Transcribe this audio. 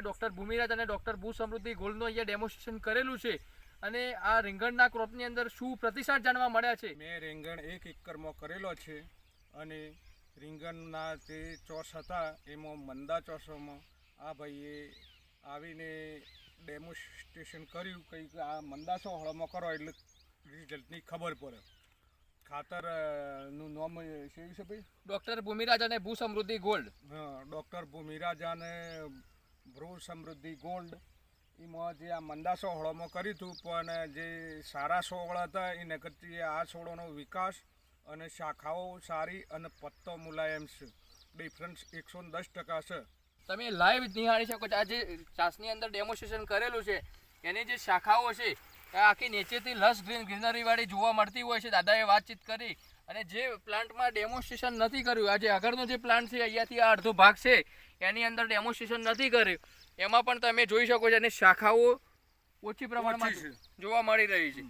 Doctor Bhumiraj અને doctor ભૂ સમૃદ્ધિ ગોલ્ડનું અહીંયા ડેમોન્સ્ટ્રેશન કરેલું છે. અને આ રીંગણના ક્રોપની અંદર શું પ્રતિસાદ જાણવા મળ્યા છે? મેં રીંગણ એક એકરમાં કરેલો છે અને રીંગણના જે ચોસ હતા એમાં મંદા ચોસોમાં આ ભાઈએ આવીને ડેમોન્સ્ટ્રેશન કર્યું કંઈક આ મંદાસો હળમાં કરો એટલે રિઝલ્ટની ખબર પડે. ખાતર અ, નું નામ શું છે ભાઈ? ડૉક્ટર ભૂમિરાજ અને ભૂ સમૃદ્ધિ ગોલ્ડ. હા, ડૉક્ટર ભૂમિરાજ અને ભ્રૂ સમૃદ્ધિ ગોલ્ડ. એમાં જે આ મંદા સોહળોમાં કર્યું હતું, પણ જે સારા સોહળ હતા, એ નકરથી આ સોળોનો વિકાસ અને શાખાઓ સારી અને પત્તો મુલાયમ છે. ડિફરન્સ એકસો દસ ટકા છે. તમે લાઈવ નિહાળી શકો છો. આ જે ચાસની અંદર ડેમોન્સ્ટ્રેશન કરેલું છે, એની જે શાખાઓ છે આખી નીચેથી લસ ગ્રીન ગ્રીનરી વાળી જોવા મળતી હોય છે દાદાએ વાતચીત કરી અને જે પ્લાન્ટમાં ડેમોન્સ્ટ્રેશન નથી કર્યું આજે આગળનો જે પ્લાન્ટ છે અહીંયાથી આ અડધો ભાગ છે એની અંદર ડેમોન્સ્ટ્રેશન નથી કર્યું એમાં પણ તમે જોઈ શકો છો અને શાખાઓ ઓછી પ્રમાણમાં. જોવા મળી રહી છે